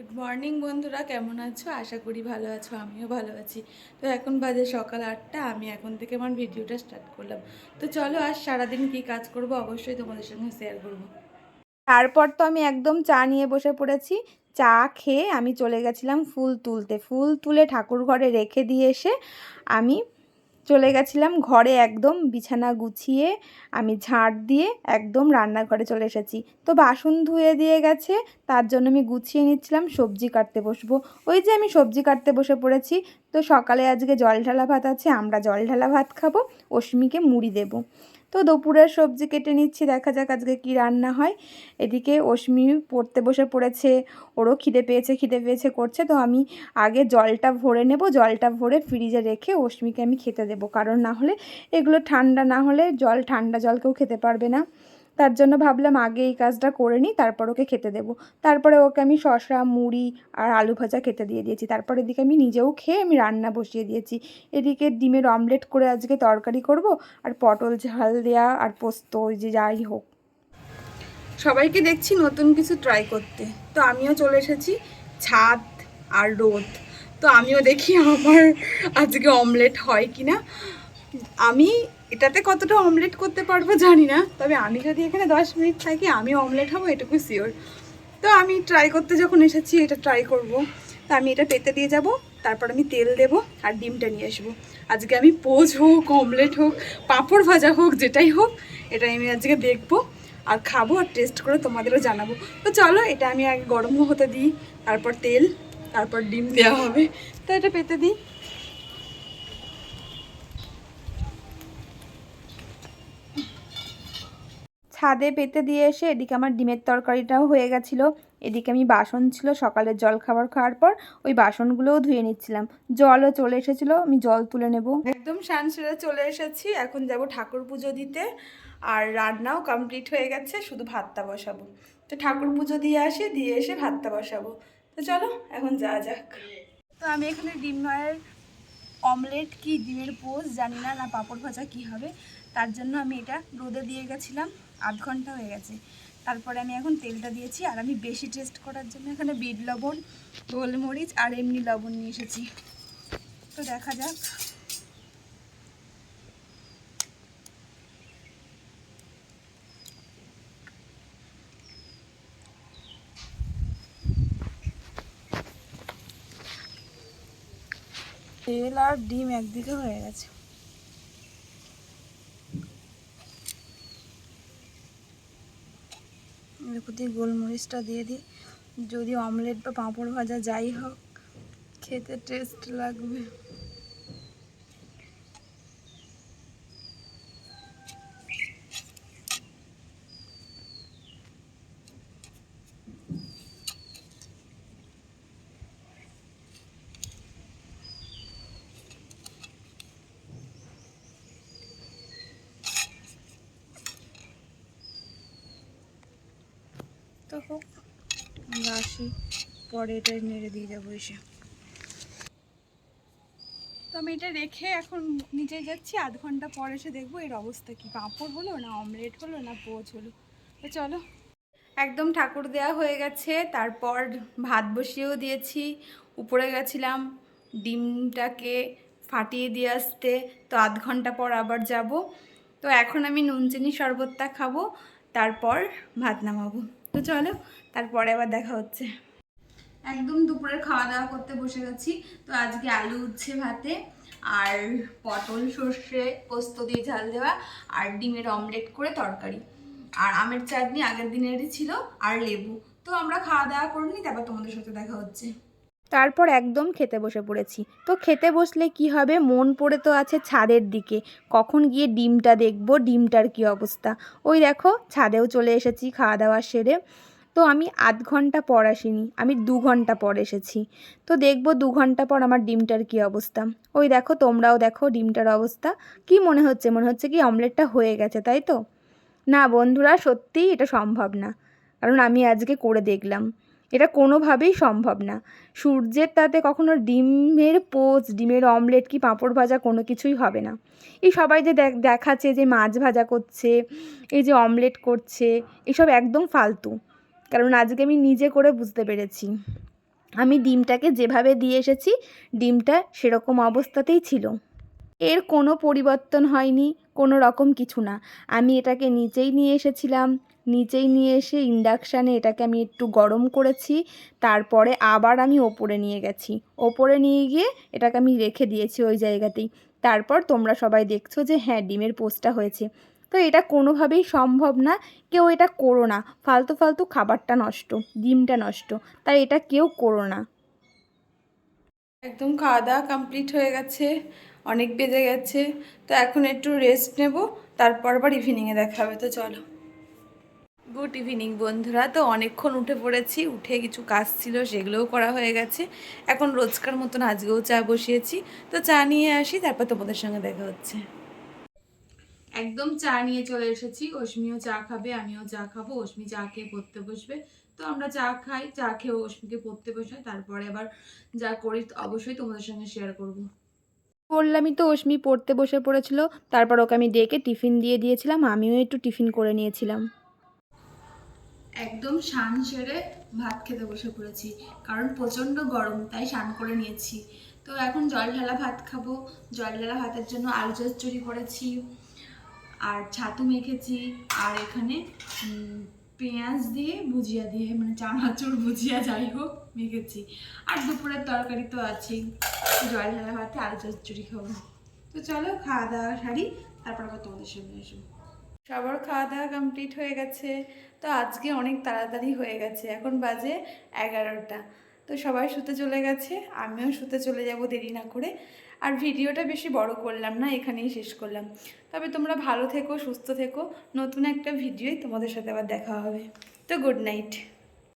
Good morning বন্ধুরা। কেমন আছো? আশা করি ভালো আছো, আমিও ভালো আছি। তো এখন বাজে সকাল আটটা, আমি এখন থেকে আমার ভিডিওটা স্টার্ট করলাম। তো চলো, আজ সারাদিন কী কাজ করব? অবশ্যই তোমাদের সঙ্গে শেয়ার করব। তারপর তো আমি একদম চা নিয়ে বসে পড়েছি। চা খেয়ে আমি চলে গেছিলাম ফুল তুলতে। ফুল তুলে ঠাকুর ঘরে রেখে দিয়ে এসে আমি চলে গেছিলাম ঘরে একদম বিছানা গুছিয়ে আমি ঝাঁট দিয়ে একদম রান্নাঘরে চলে এসেছি। তো বাসন ধুয়ে দিয়ে গেছে, তার জন্য আমি গুছিয়ে নিচ্ছিলাম, সবজি কাটতে বসবো। ওই যে আমি সবজি কাটতে বসে পড়েছি, তো সকালে আজকে জল ঢালা ভাত আছে, আমরা জল ঢালা ভাত খাব অশ্মিকে মুড়ি দেবো। তো দুপুরের সবজি কেটে নিচ্ছি, দেখা যাক আজকে কি রান্না হয়। এদিকে অশ্মি পড়তে বসে পড়েছে, ওরও খিদে পেয়েছে খিদে পেয়েছে করছে, তো আমি আগে জলটা ভরে নেব, জলটা ভরে ফ্রিজে রেখে অশ্মিকে আমি খেতে দেবো, কারণ না হলে এগুলো ঠান্ডা না হলে জল ঠান্ডা জল কেউ খেতে পারবে না। তার জন্য ভাবলাম আগে এই কাজটা করে নিই, তারপর ওকে খেতে দেবো। তারপরে ওকে আমি শসা, মুড়ি আর আলু ভাজা খেতে দিয়ে দিয়েছি। তারপর এদিকে আমি নিজেও খেয়ে আমি রান্না বসিয়ে দিয়েছি। এদিকে ডিমের অমলেট করে আজকে তরকারি করব আর পটল ঝাল দেওয়া আর পোস্ত যে যাই হোক। সবাইকে দেখছি নতুন কিছু ট্রাই করতে। তো আমিও চলে এসেছি ছাদ আর রোদ। তো আমিও দেখি আমার আজকে অমলেট হয় কি না আমি এটাতে কতটা অমলেট করতে পারব জানি না, তবে আমি যদি এখানে দশ মিনিট থাকি আমি অমলেট হব, এটুকু শিওর তো আমি ট্রাই করতে যখন এসেছি, এটা ট্রাই করব। তো আমি এটা পেতে দিয়ে যাব, তারপর আমি তেল দেব আর ডিমটা নিয়ে আসব। আজকে আমি পোজ হোক অমলেট হোক, পাঁপড় ভাজা হোক, যেটাই হোক এটাই আমি আজকে দেখব আর খাব আর টেস্ট করে তোমাদেরও জানাব। তো চলো, এটা আমি আগে গরম হতে দিই, তারপর তেল, তারপর ডিম দেওয়া হবে। তো এটা পেতে দিই। ছাদে পেতে দিয়ে এসে এদিকে আমার ডিমের তরকারিটাও হয়ে গেছিল। এদিকে আমি বাসন ছিল, সকালের জল খাবার খাওয়ার পর ওই বাসনগুলোও ধুয়ে নিচ্ছিলাম। জলও চলে এসেছিল, আমি জল তুলে নেব। একদম সান সেরে চলে এসেছি, এখন যাব ঠাকুর পুজো দিতে। আর রান্নাও কমপ্লিট হয়ে গেছে, শুধু ভাতটা বসাবো। তো ঠাকুর পুজো দিয়ে আসি, দিয়ে এসে ভাতটা বসাবো। তো চলো, এখন যা যাক। তো আমি এখানে ডিম মায়ের অমলেট কি, ডিমের পোজ জানি না না পাঁপড় ভাজা কি হবে। তার জন্য আমি এটা রোদে দিয়ে গেছিলাম, আধ ঘণ্টা হয়ে গেছে। তারপরে আমি এখন তেলটা দিয়েছি, আর আমি বেশি টেস্ট করার জন্য এখানে বিট লবণ, গোলমরিচ আর এমনি লবণ নিয়ে এসেছি। তো দেখা যাক। তেল আর ডিম একদিকে হয়ে গেছে। দিয়ে গোলমরিচটা দিয়ে দিই। যদি অমলেট বা পাঁপড় ভাজা যাই হোক খেতে টেস্ট লাগবে। তো হোক, আমরা আসি, পরে এটা নেড়ে দিয়ে যাব এসে। তো আমি এটা রেখে এখন নিচে যাচ্ছি, আধ ঘণ্টা পর এসে দেখব এর অবস্থা কি। পাঁপড় হলো না, অমলেট হলো না পোচ হলো। তো চলো। একদম ঠাকুর দেওয়া হয়ে গেছে, তারপর ভাত বসিয়েও দিয়েছি। উপরে গেছিলাম ডিমটাকে ফাটিয়ে দিয়ে আসতে, তো আধ ঘণ্টা পর আবার যাব। তো এখন আমি নুন, চিনি, শরবতটা খাব, তারপর ভাত নামাবো। তো চলো, তারপরে আবার দেখা হচ্ছে। একদম দুপুরে খাওয়া দাওয়া করতে বসে গেছি। তো আজকে আলু উচ্ছে ভাতে আর পটল সর্ষে পোস্ত দিয়ে ঝাল দেওয়া আর ডিমের অমলেট করে তরকারি। আর আমের চাটনি আগের দিনেরই ছিল আর লেবু। তো আমরা খাওয়া দাওয়া করিনি তারপর তোমাদের সাথে দেখা হচ্ছে। তারপর একদম খেতে বসে পড়েছি। তো খেতে বসলে কি হবে? মন পড়ে তো আছে ছাদের দিকে। কখন গিয়ে ডিমটা দেখব? ডিমটার কি অবস্থা? ওই দেখো, ছাদেও চলে এসেছি খাওয়া দাওয়া সেরে। তো আমি আধ ঘণ্টা পর আসিনি, আমি দু ঘণ্টা পর এসেছি। তো দেখব দু ঘণ্টা পর আমার ডিমটার কি অবস্থা। ওই দেখো, তোমরাও দেখো ডিমটার অবস্থা। কি মনে হচ্ছে? মনে হচ্ছে কি অমলেটটা হয়ে গেছে, তাই তো? না বন্ধুরা, সত্যিই এটা সম্ভব না। কারণ আমি আজকে করে দেখলাম। এটা কোনোভাবেই সম্ভব না। সূর্যের তাতে কখনো ডিমের পোচ, ডিমের অমলেট কি পাঁপড় ভাজা কোনো কিছুই হবে না। এই সবাই যে দেখ, দেখাচ্ছে যে মাছ ভাজা করছে, এই যে অমলেট করছে, এসব একদম ফালতু। কারণ আজকে আমি নিজে করে বুঝতে পেরেছি। আমি ডিমটাকে যেভাবে দিয়ে এসেছি, ডিমটা সেরকম অবস্থাতেই ছিল। এর কোনো পরিবর্তন হয়নি, কোনো রকম কিছু না। আমি এটাকে নিচেই নিয়ে এসেছিলাম নিচেই নিয়ে এসে ইন্ডাকশানে এটাকে আমি একটু গরম করেছি, তারপরে আবার আমি ওপরে নিয়ে গেছি। ওপরে নিয়ে গিয়ে এটাকে আমি রেখে দিয়েছি ওই জায়গাতেই। তারপর তোমরা সবাই দেখছ যে হ্যাঁ ডিমের পোস্টটা হয়েছে। তো এটা কোনোভাবেই সম্ভব না, কেউ এটা করো না। ফালতু ফালতু খাবারটা নষ্ট, ডিমটা নষ্ট, তাই এটা কেউ করো না। একদম খাওয়া দাওয়া কমপ্লিট হয়ে গেছে, অনেক বেজে গেছে। তো এখন একটু রেস্ট নেব, তারপর আবার ইভিনিংয়ে দেখা হবে। তো চলো। গুড ইভিনিং বন্ধুরা। তো অনেকক্ষণ উঠে পড়েছি উঠে কিছু কাজ ছিল সেগুলোও করা হয়ে গেছে। এখন রোজকার মতন আজকেও চা বসিয়েছি। তো চা নিয়ে আসি তারপর তোমাদের সঙ্গে দেখা হচ্ছে। একদম চা নিয়ে চলে এসেছি। অশ্মিও চা খাবে আমিও চা খাব। অশ্মি চা খেয়ে পড়তে বসবে। তো আমরা চা খাই চা খেয়ে অশ্মিকে পড়তে বসাই। তারপরে আবার যা করি অবশ্যই তোমাদের সঙ্গে শেয়ার করব। বললামই তো অশ্মি পড়তে বসে পড়েছিল তারপর ওকে আমি ডেকে টিফিন দিয়ে দিয়েছিলাম আমিও একটু টিফিন করে নিয়েছিলাম। একদম স্নান সেরে ভাত খেতে বসে পড়েছি, কারণ প্রচণ্ড গরম, তাই স্নান করে নিয়েছি। তো এখন জল ঢালা ভাত খাব। জল ঢালা ভাতের জন্য আলু চচ্চড়ি করেছি, আর ছাতু মেখেছি, আর এখানে পেঁয়াজ দিয়ে ভুজিয়া দিয়ে মানে চানাচুর ভুজিয়া যাই হোক, মেখেছি। আর দুপুরের তরকারি তো আছেই জল ঢালা ভাতে আলু চচ্চড়ি খাব। তো চলো খাওয়া দাওয়া সারি, তারপর আবার তোমাদের সঙ্গে আসব। সবার খাওয়া দাওয়া কমপ্লিট হয়ে গেছে। তো আজকে অনেক তাড়াতাড়ি হয়ে গেছে। এখন বাজে এগারোটা। তো সবাই শুতে চলে গেছে। আমিও শুতে চলে যাব দেরি না করে। আর ভিডিওটা বেশি বড় করলাম না, এখানেই শেষ করলাম। তবে তোমরা ভালো থেকো, সুস্থ থেকো। নতুন একটা ভিডিওই তোমাদের সাথে আবার দেখা হবে। তো গুড নাইট